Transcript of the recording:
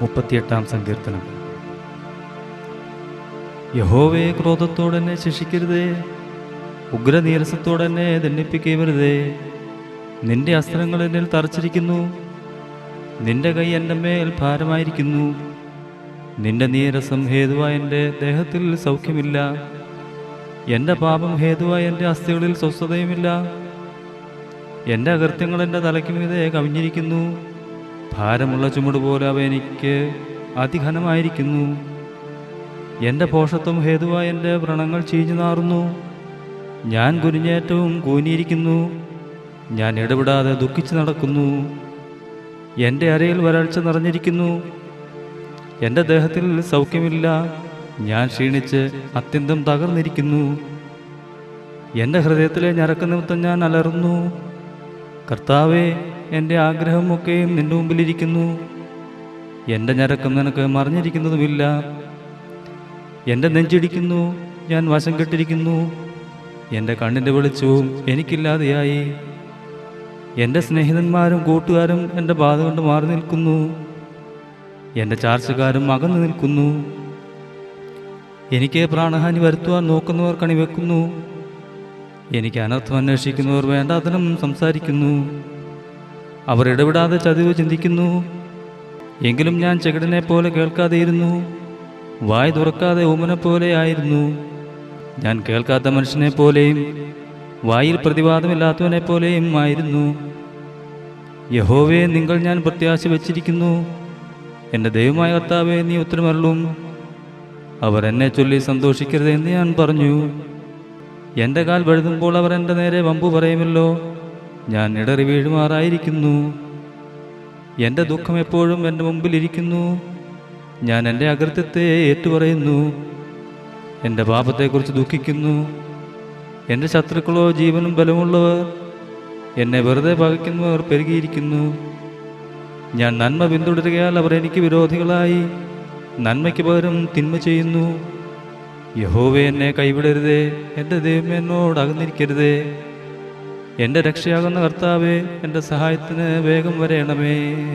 മുപ്പത്തിയെട്ടാം സങ്കീർത്തനം. യഹോവേ ക്രോധത്തോടെന്നെ ശിക്ഷിക്കരുതേ ഉഗ്രനീരസത്തോടെന്നെ ദണ്ഡിപ്പിക്കരുതേ. നിന്റെ അസ്ത്രങ്ങൾ എന്നിൽ തറച്ചിരിക്കുന്നു നിന്റെ കൈ എന്റെ മേൽ ഭാരമായിരിക്കുന്നു. നിന്റെ നീരസം ഹേതുവായ എന്റെ ദേഹത്തിൽ സൗഖ്യമില്ല. എന്റെ പാപം ഹേതുവായ എന്റെ അസ്ഥികളിൽ സ്വസ്ഥതയുമില്ല. എന്റെ അകൃത്യങ്ങൾ എന്റെ തലയ്ക്കുമീതെ കവിഞ്ഞിരിക്കുന്നു. ഭാരമുള്ള ചുമട് പോലെ അവ എനിക്ക് അതിഘനമായിരിക്കുന്നു. എന്റെ പോഷത്വം ഹേതുവായ എന്റെ വ്രണങ്ങൾ ചീഞ്ഞു നാറുന്നു. ഞാൻ കുനിഞ്ഞേറ്റവും കൂനിയിരിക്കുന്നു. ഞാൻ ഇടപെടാതെ ദുഃഖിച്ചു നടക്കുന്നു. എന്റെ അരയിൽ വരൾച്ച നിറഞ്ഞിരിക്കുന്നു. എന്റെ ദേഹത്തിൽ സൗഖ്യമില്ല. ഞാൻ ക്ഷീണിച്ച് അത്യന്തം തകർന്നിരിക്കുന്നു. എന്റെ ഹൃദയത്തിലെ ഞരക്ക നിമിത്തം ഞാൻ അലറുന്നു. കർത്താവെ എന്റെ ആഗ്രഹമൊക്കെയും നിന്റെ മുമ്പിലിരിക്കുന്നു. എന്റെ ഞരക്കം നിനക്ക് മറിഞ്ഞിരിക്കുന്നതുമില്ല. എന്റെ നെഞ്ചിടിക്കുന്നു ഞാൻ വശം കെട്ടിരിക്കുന്നു. എന്റെ കണ്ണിന്റെ വെളിച്ചവും എനിക്കില്ലാതെയായി. എന്റെ സ്നേഹിതന്മാരും കൂട്ടുകാരും എന്റെ ബാധ കൊണ്ട് മാറി നിൽക്കുന്നു. എന്റെ ചാർച്ചക്കാരും അകന്നു നിൽക്കുന്നു. എനിക്ക് പ്രാണഹാനി വരുത്തുവാൻ നോക്കുന്നവർ കണിവെക്കുന്നു. എനിക്ക് അനർത്ഥം അന്വേഷിക്കുന്നവർ വേണ്ടാതനം സംസാരിക്കുന്നു. അവർ ഇടപെടാതെ ചതിവ് ചിന്തിക്കുന്നു. എങ്കിലും ഞാൻ ചെകിടനെ പോലെ കേൾക്കാതെയിരുന്നു. വായ് തുറക്കാതെ ഊമനെ പോലെ ആയിരുന്നു. ഞാൻ കേൾക്കാത്ത മനുഷ്യനെ പോലെയും വായിൽ പ്രതിവാദമില്ലാത്തവനെ പോലെയും ആയിരുന്നു. യഹോവയെ നിങ്ങൾ ഞാൻ പ്രത്യാശ വച്ചിരിക്കുന്നു. എന്റെ ദൈവമായ കർത്താവെ നീ ഉത്തരമരളും. അവർ എന്നെ ചൊല്ലി സന്തോഷിക്കരുത് എന്ന് ഞാൻ പറഞ്ഞു. എന്റെ കാൽ വഴുതുമ്പോൾ അവർ എന്റെ നേരെ വമ്പു പറയുമല്ലോ ഞാൻ ഇടറി വീഴുമാറായിരിക്കുന്നു. എന്റെ ദുഃഖം എപ്പോഴും എന്റെ മുമ്പിലിരിക്കുന്നു ഞാൻ എന്റെ അകൃത്യത്തെ ഏറ്റുപറയുന്നു. എന്റെ പാപത്തെക്കുറിച്ച് ദുഃഖിക്കുന്നു. എന്റെ ശത്രുക്കളോ ജീവനും ബലമുള്ളവർ എന്നെ വെറുതെ പകയ്ക്കുന്നവർ പെരുകിയിരിക്കുന്നു. ഞാൻ നന്മ പിന്തുടരുകയാൽ അവർ എനിക്ക് വിരോധികളായി നന്മയ്ക്ക് പകരം തിന്മ ചെയ്യുന്നു. യഹോവെ എന്നെ കൈവിടരുതേ. എന്റെ ദൈവം എന്നോട് അകന്നിരിക്കരുതേ. എന്റെ രക്ഷയാകുന്ന കർത്താവേ എന്റെ സഹായത്തിന് വേഗം വരയണമേ